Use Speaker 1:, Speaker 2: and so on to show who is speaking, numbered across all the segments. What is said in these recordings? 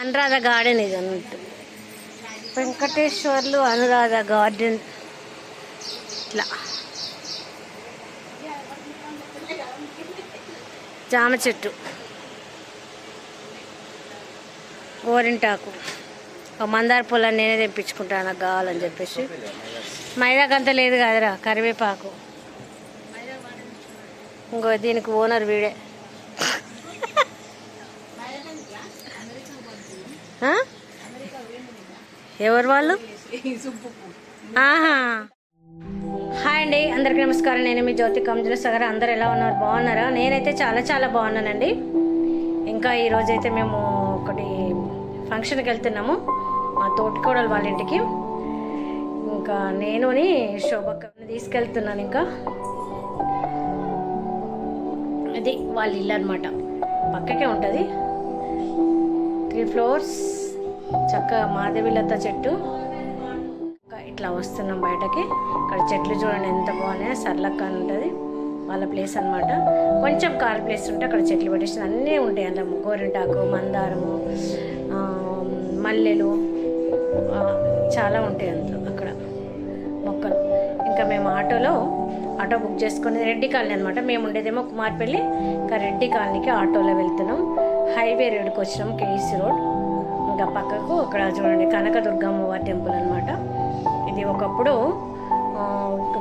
Speaker 1: Anuradha garden ఇది అన్నట్టు. Venkateswarlu Anuradha garden. ఇట్లా. జామ చెట్టు. గోరింటాకు మందార పొలాన్ని నేనే తెప్పించుకుంటాను నాకు కావాలని చెప్పేసి. మైదాకంత లేదు కదరా కరివేపాకు. ఇంకో దీనికి ఓనర్ వీడే. ఎవరు వాళ్ళు? ఆహా. హాయ్ అండి అందరికీ నమస్కారం. నేను మీ జ్యోతి కంజుల సగర్. అందరు ఎలా ఉన్నారు? బాగున్నారా? నేనైతే చాలా చాలా బాగున్నానండి. ఇంకా ఈరోజు అయితే మేము ఒకటి ఫంక్షన్కి వెళ్తున్నాము. మా తోటికోడలు వాళ్ళ ఇంటికి. ఇంకా నేనుని శోభక్కని తీసుకెళ్తున్నాను ఇంకా. అది వాళ్ళ ఇల్లు అనమాట పక్కకే ఉంటుంది. త్రీ ఫ్లోర్స్ చక్కగా మాధవిలత చెట్టు. ఇట్లా వస్తున్నాం బయటకి. ఇక్కడ చెట్లు చూడండి ఎంత బాగున్నాయో సర్లక్క అని ఉంటుంది. వాళ్ళ ప్లేస్ అన్నమాట. కొంచెం కార్ ప్లేస్ ఉంటే అక్కడ చెట్లు పెట్టేసి అన్నీ ఉంటాయి. అందులో గోరింటాకు మందారము మల్లెలు చాలా ఉంటాయి అందులో అక్కడ మొక్కలు. ఇంకా మేము ఆటోలో ఆటో బుక్ చేసుకుని రెడ్డి కాలనీ అనమాట మేము ఉండేదేమో కుమార్పల్లి. ఇంకా రెడ్డి కాలనీకి ఆటోలో వెళ్తున్నాం. హైవే రోడ్కి వచ్చినాం కేఈసీ రోడ్. ఇంకా పక్కకు అక్కడ చూడండి కనకదుర్గమ్మవారి టెంపుల్ అనమాట ఇది ఒకప్పుడు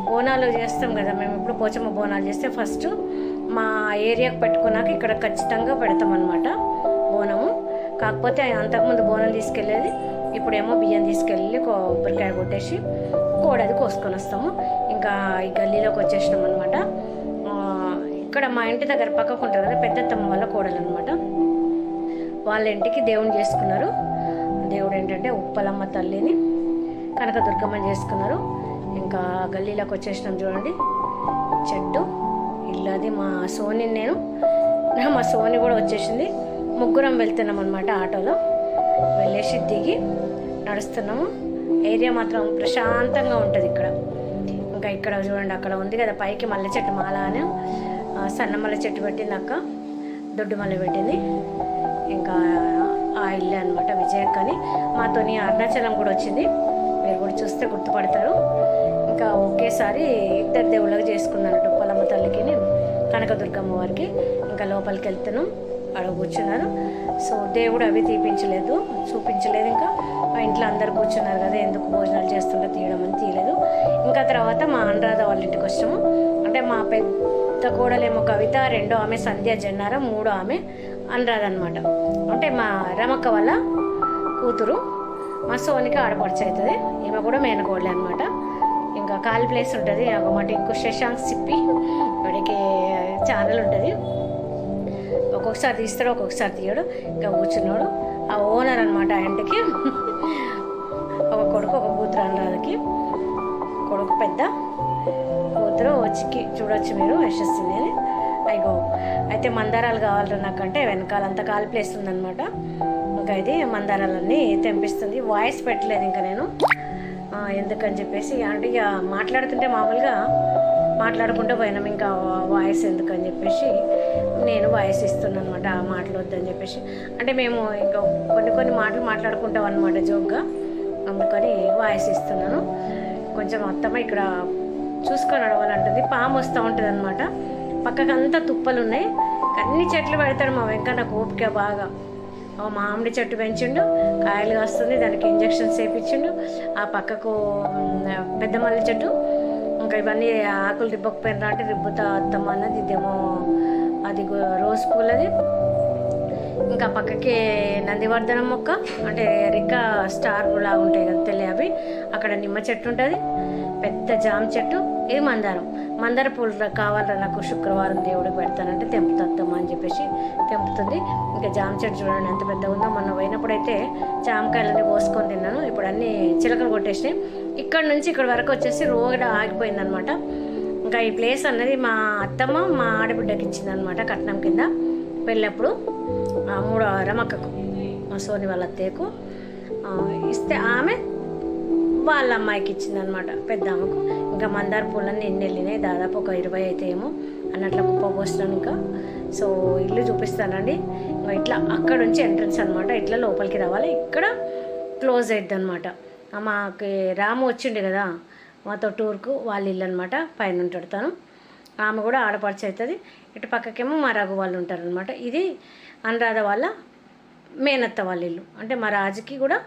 Speaker 1: బోనాలు చేస్తాం కదా మేము ఇప్పుడు పోచమ్మ బోనాలు చేస్తే ఫస్ట్ మా ఏరియాకి పెట్టుకున్నాక ఇక్కడ ఖచ్చితంగా పెడతాం అనమాట బోనము. కాకపోతే అంతకుముందు బోనం తీసుకెళ్ళేది ఇప్పుడేమో బియ్యం తీసుకెళ్ళి కొబ్బరికాయ కొట్టేసి కోడది కోసుకొని వస్తాము. ఇంకా ఈ గల్లీలోకి వచ్చేసినాం అనమాట ఇక్కడ మా ఇంటి దగ్గర పక్కకు ఉంటారు కదా పెద్దత్తమ్మ వల్ల కోడలు అనమాట వాళ్ళ ఇంటికి దేవుని చేసుకున్నారు. దేవుడు ఏంటంటే ఉప్పలమ్మ తల్లిని కనకదుర్గమ్మని చేసుకున్నారు. ఇంకా గల్లీలోకి వచ్చేసినాం చూడండి. చెట్టు ఇల్లు అది మా సోని నేను. మా సోని కూడా వచ్చేసింది. ముగ్గురం వెళ్తున్నాం అనమాట ఆటోలో. వెళ్ళేసి దిగి నడుస్తున్నాము. ఏరియా మాత్రం ప్రశాంతంగా ఉంటుంది ఇక్కడ. ఇంకా ఇక్కడ చూడండి అక్కడ ఉంది కదా పైకి మల్లె చెట్టు మాల అని. సన్న మల్లె చెట్టు పెట్టింది అక్క. దొడ్డు మల్లె పెట్టింది. ఇంకా ఆ ఇల్లు అనమాట విజయక్ అని మాతోని అరుణాచలం కూడా వచ్చింది. మీరు కూడా చూస్తే గుర్తుపడతారు. ఇంకా ఒకేసారి ఇద్దరు దేవుళ్ళకి చేసుకున్నాను పొలమ్మ తల్లికి కనకదుర్గమ్మ వారికి. ఇంకా లోపలికి వెళ్తున్నాం. అక్కడ కూర్చున్నాను. సో దేవుడు అవి తీపించలేదు చూపించలేదు ఇంకా. మా ఇంట్లో అందరు కూర్చున్నారు కదా ఎందుకు భోజనాలు చేస్తుంటే తీయడం అని తీయలేదు. ఇంకా తర్వాత మా అనురాధ వాళ్ళ ఇంటికి వచ్చాము. అంటే మా పెద్ద కోడలేమో కవిత రెండో ఆమె సంధ్య జన్నారం మూడో ఆమె. అనురాధ అనమాట అంటే మా రమక్క వాళ్ళ కూతురు మా సోనికి ఆడపడుచు అవుతుంది ఈమె కూడా మేనకోడలే అనమాట ఇంకా ఖాళీ ప్లేస్ ఉంటుంది. ఒకమాట ఇంకో శశాంక్ సిప్పి వాడికి ఛానల్ ఉంటుంది. ఒక్కొక్కసారి తీస్తాడు ఒక్కొక్కసారి తీయడు. ఇంకా కూర్చున్నాడు. ఆ ఓనర్ అనమాట ఆ ఒక కొడుకు ఒక కూతురు అనురాధకి. కొడుకు పెద్ద. కూతురు వచ్చికి చూడొచ్చు మీరు యశస్విని అయ్యో. అయితే మందారాలు కావాలరా నాకంటే? వెనకాలంతా కాలి ప్లేస్ ఉందనమాట ఇంకా ఇది మందారాలన్నీ తెంపిస్తుంది. వాయిస్ పెట్టలేదు ఇంకా నేను. ఎందుకని చెప్పేసి అంటే ఇక మాట్లాడుతుంటే మామూలుగా మాట్లాడుకుంటూ పోయినాం. ఇంకా వాయిస్ ఎందుకని చెప్పేసి నేను వాయిస్ ఇస్తున్నాను అనమాట ఆ మాటలు వద్దని చెప్పేసి. అంటే మేము ఇంకా కొన్ని కొన్ని మాటలు మాట్లాడుకుంటాం అనమాట జోక్గా. అందుకని వాయిస్ ఇస్తున్నాను. కొంచెం అత్తమ్మ ఇక్కడ చూసుకొని నడవాలంటుంది. పాము వస్తూ ఉంటుంది అనమాట పక్కకంతా తుప్పలు ఉన్నాయి అన్ని చెట్లు పెడతాడు మా వెంకన్న కోపిక బాగా. ఓ మామిడి చెట్టు పెంచిండు కాయలు కాస్తుంది దానికి ఇంజక్షన్స్ వేయించిండు ఆ పక్కకు పెద్ద మల్లె చెట్టు. ఇంకా ఇవన్నీ ఆకులు రిబ్బకపోయినా అంటే రిబ్బుతా అత్తమ్మ అన్నది ఇదేమో అది రోజ్ రోజ్ పూలది. ఇంకా పక్కకి నందివర్ధనం మొక్క అంటే రిక్క స్టార్ లాగా ఉంటాయి కదా తెలియ అవి అక్కడ నిమ్మ చెట్టు ఉంటుంది పెద్ద జామ చెట్టు ఇది మందారం. మందర పూలు కావాలరా నాకు శుక్రవారం దేవుడికి పెడతానంటే తెంపుతత్తమ్మ అని చెప్పేసి తెంపుతుంది. ఇంకా జామ చెట్టు చూడండి ఎంత పెద్దగా ఉందో. మొన్న పోయినప్పుడైతే జామకాయలన్నీ కోసుకొని తిన్నాను. ఇప్పుడు అన్నీ చిలకలు కొట్టేసినాయి. ఇక్కడ నుంచి ఇక్కడ వరకు వచ్చేసి రోడ్ ఆగిపోయింది అనమాట ఇంకా ఈ ప్లేస్ అన్నది మా అత్తమ్మ మా ఆడబిడ్డకి ఇచ్చింది అనమాట కట్నం కింద పెళ్ళప్పుడు ఆ మూడో రమక్కకు మా సోని వాళ్ళ అత్తయ్యకు ఇస్తే ఆమె వాళ్ళ అమ్మాయికి ఇచ్చిందనమాట పెద్ద ఆమెకు. ఇంకా మందార పూలన్నీ ఎన్ని వెళ్ళినాయి? దాదాపు ఒక ఇరవై అయితే ఏమో అన్నట్లు కుప్ప పోసినాను ఇంకా. సో ఇల్లు చూపిస్తానండి. ఇంకా ఇట్లా అక్కడ నుంచి ఎంట్రన్స్ అనమాట ఇట్లా లోపలికి రావాలి. ఇక్కడ క్లోజ్ అవుతుంది అనమాట మాకు రాము వచ్చిండు కదా మాతో టూర్కు వాళ్ళ ఇల్లు అనమాట పైన ఉంటాడు తను ఆమె కూడా ఆడపడిచి అవుతుంది. ఇటు పక్కకేమో మా రఘు వాళ్ళు ఉంటారనమాట ఇది అనురాధ వాళ్ళ మేనత్త వాళ్ళ ఇల్లు. అంటే మా రాజుకి కూడా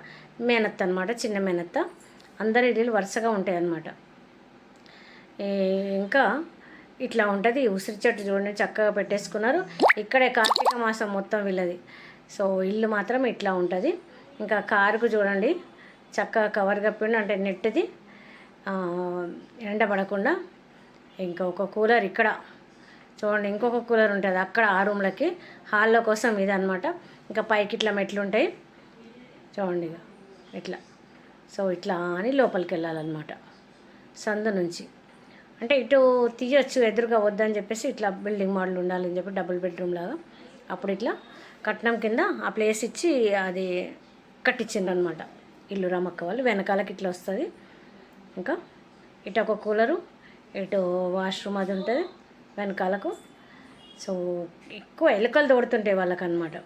Speaker 1: మేనత్త అనమాట చిన్న మేనత్త. అందరి ఇల్లు వరుసగా ఉంటాయి అన్నమాట ఇంకా ఇట్లా ఉంటుంది. ఉసిరి చెట్టు చూడండి చక్కగా పెట్టేసుకున్నారు. ఇక్కడే కార్తీక మాసం మొత్తం వీళ్ళది. సో ఇల్లు మాత్రం ఇట్లా ఉంటుంది. ఇంకా కారుకు చూడండి చక్కగా కవర్ కప్పిండు అంటే నెట్టిది. ఎండ పడకుండా ఇంకా ఒక కూలర్ ఇక్కడ. చూడండి ఇంకొక కూలర్ ఉంటుంది అక్కడ ఆ రూమ్లకి. హాల్లో కోసం ఇది అనమాట ఇంకా పైకి ఇట్లా మెట్లు ఉంటాయి. చూడండి ఇక ఇట్లా. సో ఇట్లా అని లోపలికి వెళ్ళాలన్నమాట సంద నుంచి. అంటే ఇటు తీయొచ్చు ఎదురుగా వద్దని చెప్పేసి ఇట్లా బిల్డింగ్ మోడల్ ఉండాలని చెప్పి డబుల్ బెడ్రూమ్ లాగా అప్పుడు ఇట్లా కట్నం కింద ఆ ప్లేస్ ఇచ్చి అది కట్టించిండ్రు అనమాట ఇల్లు రామక్క వాళ్ళు వెనకాలకి ఇట్లా వస్తుంది. ఇంకా ఇటు ఒక కూలరు ఇటు వాష్రూమ్ అది ఉంటుంది వెనకాలకు. సో ఎక్కువ ఎలుకలు తోడుతుంటాయి వాళ్ళకనమాట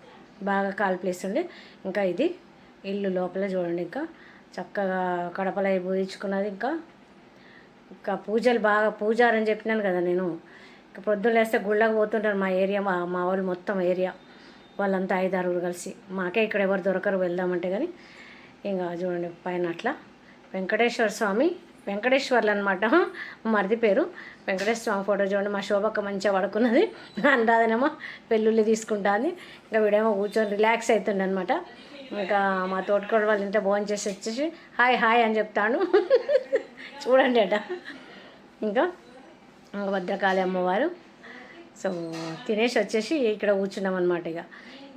Speaker 1: బాగా కాలు ప్లేస్ ఉండి. ఇంకా ఇది ఇల్లు లోపల చూడండి ఇంకా. చక్కగా కడపలో పూజించుకున్నది ఇంకా. ఇంకా పూజలు బాగా పూజారని చెప్పినాను కదా నేను. ఇంకా పొద్దున్న లేస్తే గుళ్ళకి పోతుంటారు మా ఏరియా మా మా వాళ్ళు మొత్తం ఏరియా. వాళ్ళంతా ఐదారుగురు కలిసి. మాకే ఇక్కడ ఎవరు దొరకరు వెళ్దామంటే కానీ ఇంకా చూడండి పైన అట్లా. వెంకటేశ్వర స్వామి వెంకటేశ్వర్లు అనమాట మరిది పేరు. వెంకటేశ్వర స్వామి ఫోటో చూడండి. మా శోభక్క మంచిగా పడుకున్నది. అందాదనేమో పెళ్ళుళ్ళు తీసుకుంటుంది. ఇంకా వీడేమో కూర్చొని రిలాక్స్ అవుతుండే అనమాట ఇంకా మా తోటకూడ వాళ్ళు ఇంత భోజనం చేసి వచ్చేసి హాయ్ హాయ్ అని చెప్తాను. చూడండి అట. ఇంకా ఇంకా భద్రకాళి అమ్మవారు. సో తినేసి వచ్చేసి ఇక్కడ కూర్చున్నాం అనమాట ఇక.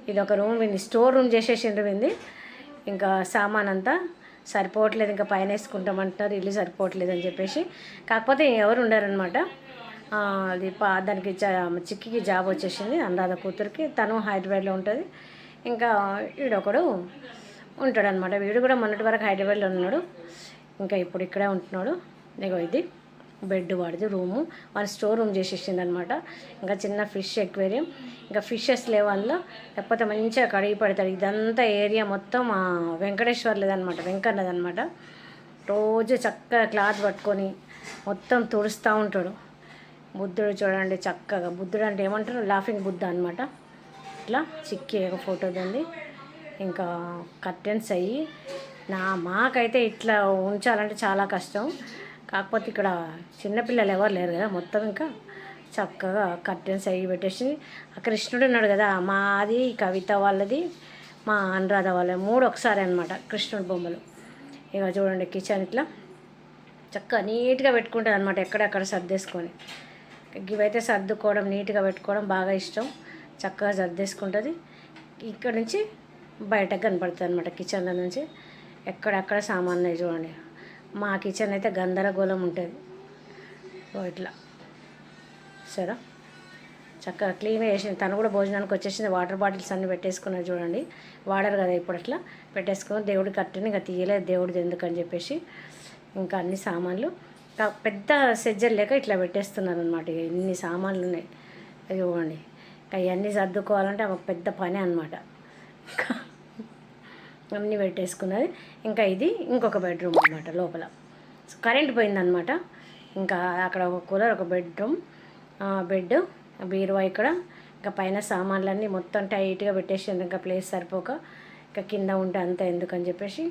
Speaker 1: ఇది ఒక రూమ్ ఇది స్టోర్ రూమ్ చేసేసిండ్రు వింది ఇంకా సామాన్ అంతా సరిపోవట్లేదు ఇంకా పైన వేసుకుంటామంటున్నారు ఇల్లు సరిపోవట్లేదు అని చెప్పేసి. కాకపోతే ఎవరు ఉండారనమాట అది పా దానికి జా- చిక్కికి జాబ్ వచ్చేసింది అనురాధ కూతురికి. తను హైదరాబాద్లో ఉంటుంది. ఇంకా వీడొకడు ఉంటాడనమాట వీడు కూడా మొన్నటి వరకు హైదరాబాద్లో ఉన్నాడు. ఇంకా ఇప్పుడు ఇక్కడే ఉంటున్నాడు. ఇగో ఇది బెడ్ వాడిది రూము. వాళ్ళు స్టోర్ రూమ్ చేసేసింది అనమాట ఇంకా చిన్న ఫిష్ ఎక్వేరియం. ఇంకా ఫిషెస్ లేవల్ల లేకపోతే మంచిగా కడిగి పెడతాడు. ఇదంతా ఏరియా మొత్తం వెంకటేశ్వర్లేదనమాట వెంకన్నదనమాట రోజు చక్కగా క్లాత్ పట్టుకొని మొత్తం తుడుస్తూ ఉంటాడు. బుద్ధుడు చూడండి చక్కగా. బుద్ధుడు అంటే ఏమంటారు? లాఫింగ్ బుద్ధ అనమాట ఇట్లా చిక్కి ఒక ఫోటో ఉంది ఇంకా కర్టెన్స్ అయ్యి నా మాకైతే ఇట్లా ఉంచాలంటే చాలా కష్టం. కాకపోతే ఇక్కడ చిన్నపిల్లలు ఎవరు లేరు కదా మొత్తం ఇంకా చక్కగా కర్టెన్స్ అయ్యి పెట్టేసి ఆ కృష్ణుడు ఉన్నాడు కదా మాది కవిత వాళ్ళది మా అనురాధ వాళ్ళ మూడు ఒకసారి అనమాట కృష్ణుడు బొమ్మలు. ఇక చూడండి కిచెన్ ఇట్లా చక్కగా నీట్గా పెట్టుకుంటుంది అనమాట ఎక్కడెక్కడ సర్దేసుకొని. ఇవైతే సర్దుకోవడం నీట్గా పెట్టుకోవడం బాగా ఇష్టం. చక్కగా సర్దేసుకుంటుంది. ఇక్కడ నుంచి బయటకు కనపడుతుంది అనమాట కిచెన్లో నుంచి. ఎక్కడెక్కడ సామాన్లు చూడండి. మా కిచెన్ అయితే గందరగోళం ఉంటుంది. ఓ ఇట్లా. సరే. చక్కగా క్లీన్ చేసింది. తను కూడా భోజనానికి వచ్చేసింది. వాటర్ బాటిల్స్ అన్నీ పెట్టేసుకున్నారు చూడండి. వాడరు కదా ఇప్పుడు అట్లా. పెట్టేసుకుని దేవుడి కట్టని ఇంకా తీయలేదు. దేవుడిది ఎందుకని చెప్పేసి ఇంకా అన్ని సామాన్లు. పెద్ద సెజ్జలు లేక ఇట్లా పెట్టేస్తున్నారు అనమాట ఇన్ని సామాన్లు ఉన్నాయి. అది చూడండి. అవన్నీ ఇవన్నీ సర్దుకోవాలంటే ఒక పెద్ద పని అనమాట అన్నీ పెట్టేసుకున్నది. ఇంకా ఇది ఇంకొక బెడ్రూమ్ అనమాట లోపల. కరెంట్ పోయిందనమాట ఇంకా అక్కడ ఒక కూలర్ ఒక బెడ్రూమ్ బెడ్ బీరువా ఇక్కడ. ఇంకా పైన సామాన్లన్నీ మొత్తం టైట్గా పెట్టేసింది ఇంకా ప్లేస్ సరిపోక ఇంకా కింద ఉంటే అంత ఎందుకని చెప్పేసి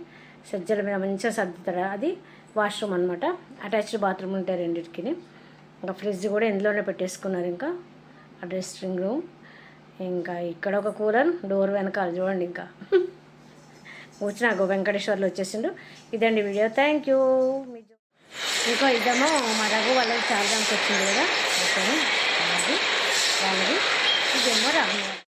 Speaker 1: సజ్జల మీద మంచిగా సర్దుతారు. అది వాష్రూమ్ అనమాట అటాచ్డ్ బాత్రూమ్ ఉంటాయి రెండింటికి ఇంకా ఫ్రిడ్జ్ కూడా ఇందులోనే పెట్టేసుకున్నారు ఇంకా. ఆ డ్రెస్సింగ్ రూమ్. ఇంకా ఇక్కడ ఒక కూలర్ డోర్ వెనకాల చూడండి ఇంకా. వచ్చినాక వెంకటేశ్వర్లు వచ్చేసిండు ఇదండి వీడియో. థ్యాంక్ యూ ఇంకో ఇద్దాము మా రఘు వాళ్ళకి చార్జానికి వచ్చింది కదా. ఓకే వాళ్ళది. ఇదేమో రాము